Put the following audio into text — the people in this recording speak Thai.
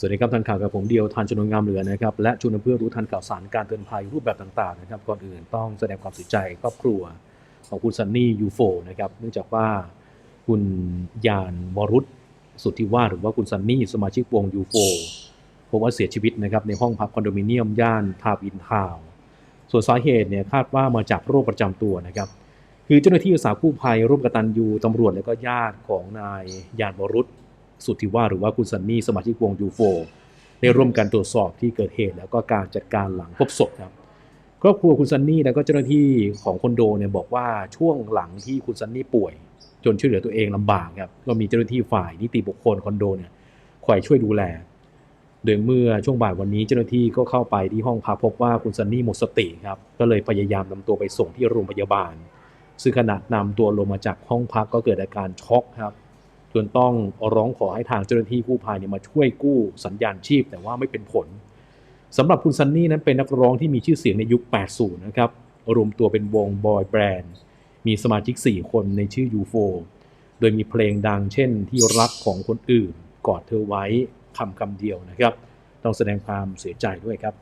สวัสดีครับทันข่าวกับผมเดียวทันชนนงามเหลือนะครับและชวนเพื่อรู้ทันข่าวสารการเตือนภัยรูปแบบต่างๆนะครับก่อนอื่นต้องแสดงความเสียใจครอบครัวของคุณซันนี่ยูโฟนะครับเนื่องจากว่าคุณยานวรุษสุทธิวาหรือว่าคุณซันนี่สมาชิกวงยูโฟพบว่าเสียชีวิตนะครับในห้องพักคอนโดมิเนียมย่านทาวินทาวส่วนสาเหตุเนี่ยคาดว่ามาจากโรคประจำตัวนะครับคือเจ้าหน้าที่อาสากู้ภัยร่วมกับตันยูตำรวจและก็ญาติของนายยานวรุษ สุทธิวาหรือว่าคุณซันนี่สมาชิกวงยูโฟได้ร่วมกันตรวจสอบที่เกิดเหตุ แล้วก็การจัดการหลังพบศพครับครอบครัวคุณซันนี่แล้วก็เจ้าหน้าที่ของคอนโดเนี่ยบอกว่าช่วงหลังที่คุณซันนี่ป่วย จนช่วยเหลือตัวเองลำบากครับก็มีเจ้าหน้าที่ฝ่ายนิติบุคคลคอนโดเนี่ยคอยช่วยดูแล โดยเมื่อช่วงบ่ายวันนี้เจ้าหน้าที่ก็เข้าไปที่ห้องพักพบว่าคุณซันนี่หมดสติครับก็เลยพยายามนำตัวไปส่งที่โรงพยาบาล ซึ่งขณะนำตัวลงมาจากห้องพักก็เกิดอาการช็อกครับ จนต้องร้องขอให้ทางเจ้าหน้าที่กู้ภัยเนี่ยมาช่วยกู้สัญญาณชีพ แต่ว่าไม่เป็นผลสำหรับคุณซันนี่นั้นเป็นนักร้องที่มีชื่อเสียงในยุค 80 นะครับรวมตัวเป็นวงบอยแบรนด์มีสมาชิก 4 คนในชื่อ U4 โดยมีเพลงดังเช่นที่รักของคนอื่น กอดเธอไว้คำคำเดียวนะครับ ต้องแสดงความเสียใจด้วยครับ